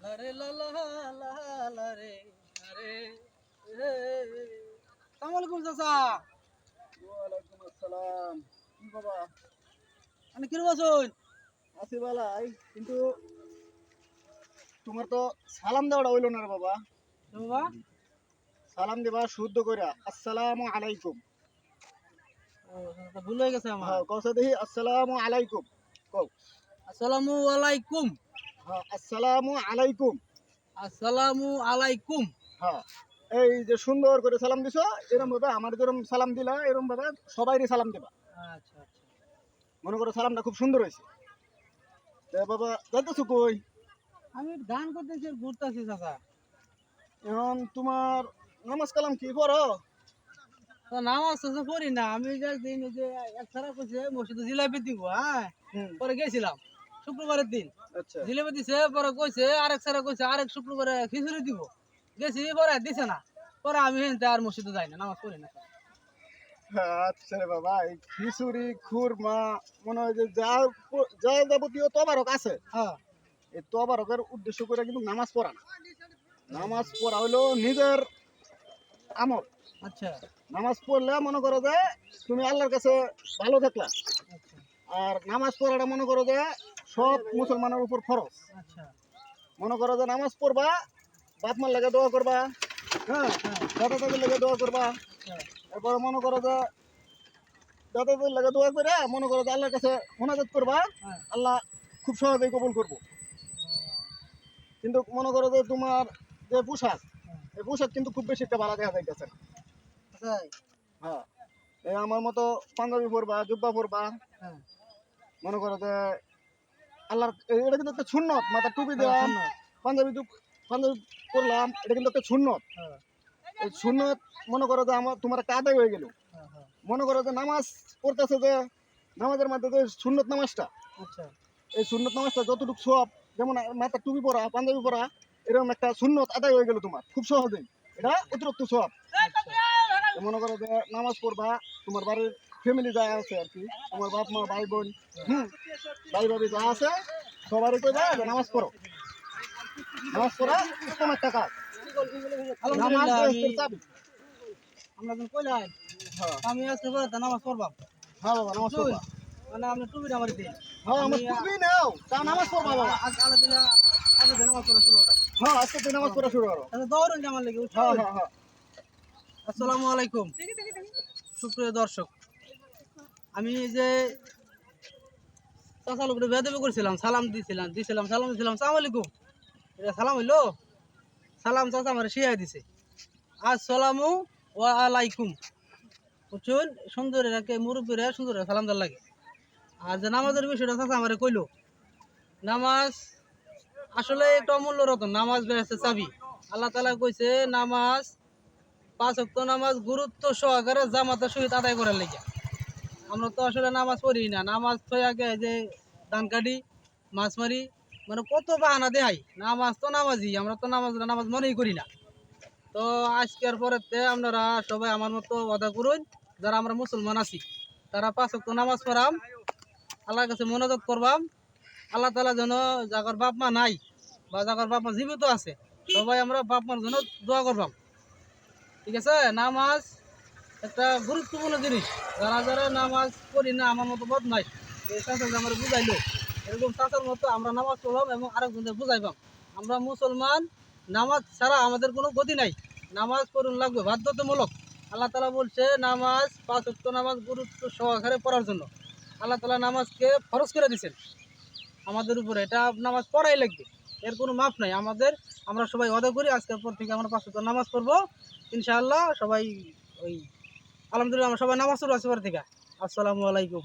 লারে লা লা লা লা রে আরে রে আলাইকুম চাচা। ওয়ালাইকুম আসসালাম। কি বাবা মানে আছি বালাই কিন্তু তোমার তো সালাম দেওয়াটা হইল না রে বাবা। বাবা। সালাম দেবা শুদ্ধ কইরা আসসালামু আলাইকুম। ভুল হয়ে গেছে আমার। হ্যাঁ কসে দেখি আসসালামু আলাইকুম। কও। আসসালামু আলাইকুম। আসসালামু আলাইকুম। আসসালামু আলাইকুম। হ্যাঁ এই যে সুন্দর করে সালাম দিছো এরকম ভাবে আমার যেরকম সালাম দিলা এরকম ভাবে সবাইরই সালাম দেবা। আচ্ছা আচ্ছা। মনে করো সালামটা খুব সুন্দর হয়েছে। বাবা যাইতেছো কই? আমি গান করতেছি ঘুরতেছি চাচা। এখন তোমার নামাজ কালাম কি করো তো নামাজ চাচা পড়ি না আমি যে দিন যে এক ছাড়া কইছে মসজিদে জিলাপি দিব হ্যাঁ? পরে গেছিলাম। শুক্রবারের দিন। আচ্ছা। জিলাপি দিছে পরে কইছে আরেক ছাড়া কইছে আরেক শুক্রবারে খিচুড়ি দিব। গেছি পরে দিছে না। পরে আমি আর মসজিদে যাই না নামাজ পড়ি না। আচ্ছা বাবা এই খিচুড়ি খুরমা মনে হয় যে যা যা যাবতীয় তবারক আছে। হ্যাঁ। এই তবারকের উদ্দেশ্য করে কিন্তু নামাজ পড়া না। নামাজ পড়া হলো নিজের আমল। আচ্ছা। নামাজ পড়লে মনে করো যে তুমি আল্লাহর কাছে ভালো থাকলা। আচ্ছা। আর নামাজ পড়াটা মনে করো যে সব মুসলমানের উপর ফরজ। আচ্ছা। মনে করো যে নামাজ পড়বা বাপ মার লাগে দোয়া করবা হ্যাঁ? দাদা দাদির লাগে দোয়া করবা। আচ্ছা। এরপর মনে করো যে দাদাদের লাগে দোয়া করে মনে করো যে আল্লাহর কাছে মোনাজাত করবা হ্যাঁ। আল্লাহ খুব সহজেই কবুল করব। কিন্তু মনে করো যে তোমার যে পোশাক এই পোশাক কিন্তু খুব বেশি একটা ভালো দেখা যাইতেছে না। হ্যাঁ। এই আমার মতো পাঞ্জাবি পরবা জুব্বা পরবা। হ্যাঁ। মনে করো যে আল্লাহর এটা কিন্তু একটা সুন্নত। মাথা টুপি দেওয়া সুন্নত। পাঞ্জাবি পাঞ্জাবি পরলাম এটা কিন্তু একটা সুন্নত। হ্যাঁ। এই সুন্নত মনে করো যে আমার তোমার একটা আদায় হয়ে গেল। হ্যাঁ হ্যাঁ। মনে করো যে নামাজ পড়তেছে যে নামাজের মধ্যে যে সুন্নত নামাজটা আচ্ছা। এই সুন্নত নামাজটা যতটুকু সব যেমন মাথা টুপি পরা পাঞ্জাবি পরা এরকম একটা সুন্নত আদায় হয়ে গেল তোমার খুব সহজেই। এটা অতিরিক্ত সব। মনে করো যে নামাজ পড়বা তোমার বাড়ির ফ্যামিলি যা আছে আর কি। আমার বাপ মা ভাই বোন হুম ভাই ভাবি যা আছে সবারই কইবা যে নামাজ পড়ো। নামাজ পড়া নামাজ বেহেশতের চাবি। আমরা যখন কইলাই হ্যাঁ। আমি আজকে নামাজ পড়বাম হ্যাঁ বাবা নামাজ পড়বা। মানে আপনি টুপিটা আমার দিন হ্যাঁ আমার আমি- টুপি নাও তা নামাজ পড়বা বাবা। আজ আলাদা নামাজ পড়া শুরু করা হ্যাঁ আজকে তুই নামাজ পড়া শুরু করো তাহলে দৌড়ুন আমার লেগে উঠুন। হ্যাঁ হ্যাঁ হ্যাঁ। আসসালামু আলাইকুম। সুপ্রিয় দর্শক আমি যে চাচা লোকটা বেদবি করছিলাম, সালাম দিছিলাম দিছিলাম, সালাম দিছিলাম, সালাম এটা সালাম হইল? সালাম চাচা আমার শিয়াই দিছে। আসসালামু ওয়া আলাইকুম। বুঝছুন সুন্দর এরাকে মুরব্বীরা সুন্দর সালাম দেওয়ার লাগে। আর যে নামাজের বিষয়টা চাচা আমারে কইলো, নামাজ আসলে একটা অমূল্য রতন, নামাজ বেড়েছে চাবি। আল্লাহ তালা কইছে, নামাজ, পাঁচ অক্ত নামাজ গুরুত্ব সহকারে জামাতের সহিত আদায় করার লেগে আমরা তো আসলে নামাজ পড়ি না। নামাজ তো আগে যে ধান কাটি, মাছ মারি মানে কত বাহানা দেহাই নামাজ তো নামাজই, আমরা তো নামাজ নামাজ মনেই করি না। তো আজকের পরেতে আপনারা সবাই আমার মতো অদা করুন, যারা আমরা মুসলমান আছি, তারা পাঁচ অক্ত নামাজ পড়াম, আল্লাহর কাছে মনোযোগ করবাম, আল্লাহ তালা যেন যাগর বাপ মা নাই বা যাগর বাপ মা জীবিত আছে, সবাই আমরা বাপ মার জন্য দোয়া করবাম। ঠিক আছে? নামাজ একটা গুরুত্বপূর্ণ জিনিস। যারা যারা নামাজ পড়ি না, আমার মতো বদ নাই, এই আমার বুঝাইলো। এরকম চাচার মতো আমরা নামাজ পড়লাম এবং আরেকজনদের বুঝাইবাম। আমরা মুসলমান, নামাজ ছাড়া আমাদের কোনো গতি নাই। নামাজ পড়ুন লাগবে, বাধ্যতামূলক। আল্লাহ তালা বলছে, নামাজ পাঁচ উক্ত নামাজ গুরুত্ব সহকারে পড়ার জন্য। আল্লাহ তালা নামাজকে ফরজ করে দিয়েছেন। আমাদের উপরে এটা নামাজ পড়াই লাগবে। এর কোনো মাপ নাই। আমাদের, আমরা সবাই অদা করি, আজকের পর থেকে আমরা পাঁচ নামাজ পড়ব। ইনশাআল্লাহ সবাই ওই আলহামদুলিল্লাহ আমরা সবাই নামাজ আজকের পর থেকে। আসসালামু আলাইকুম।